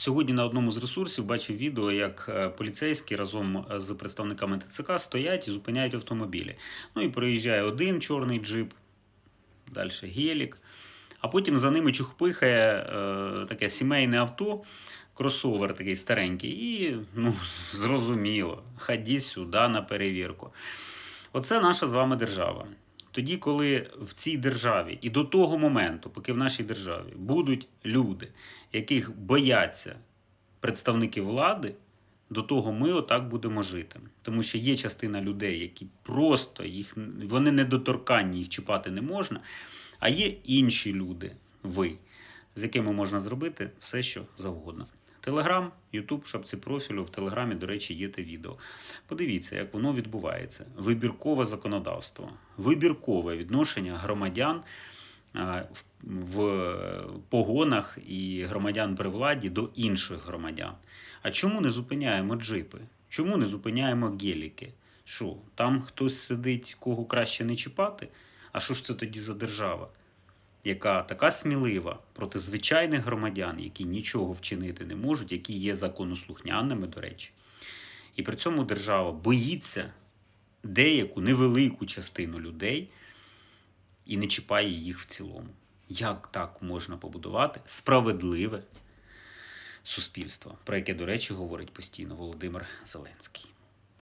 Сьогодні на одному з ресурсів бачив відео, як е, поліцейські разом з представниками ТЦК стоять і зупиняють автомобілі. Ну і проїжджає один чорний джип, далі гелік, а потім за ними чухпихає е, таке сімейне авто, кросовер такий старенький, і ну, зрозуміло, ході сюди на перевірку. Оце наша з вами держава. Тоді, коли в цій державі і до того моменту, поки в нашій державі будуть люди, яких бояться представники влади, до того ми отак будемо жити. Тому що є частина людей, які просто їх вони недоторканні, їх чіпати не можна. А є інші люди, ви, з якими можна зробити все, що завгодно. Телеграм, Ютуб, шапці профілю. В Телеграмі, до речі, є те відео. Подивіться, як воно відбувається. Вибіркове законодавство, вибіркове відношення громадян в- в погонах і громадян при владі до інших громадян. А чому не зупиняємо джипи? Чому не зупиняємо геліки? Що, там хтось сидить, кого краще не чіпати? А що ж це тоді за держава? Яка така смілива проти звичайних громадян, які нічого вчинити не можуть, які є законослухняними, до речі. І при цьому держава боїться деяку невелику частину людей і не чіпає їх в цілому. Як так можна побудувати справедливе суспільство, про яке, до речі, говорить постійно Володимир Зеленський?